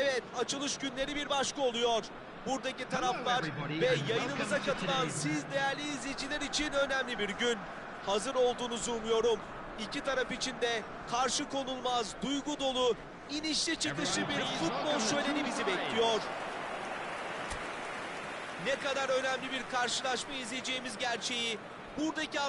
Evet açılış günleri bir başka oluyor. Buradaki taraflar ve yayınımıza katılan siz değerli izleyiciler için önemli bir gün. Hazır olduğunuzu umuyorum. İki taraf için de karşı konulmaz, duygu dolu, inişli çıkışlı bir futbol şöleni bizi bekliyor. Ne kadar önemli bir karşılaşma izleyeceğimiz gerçeği buradaki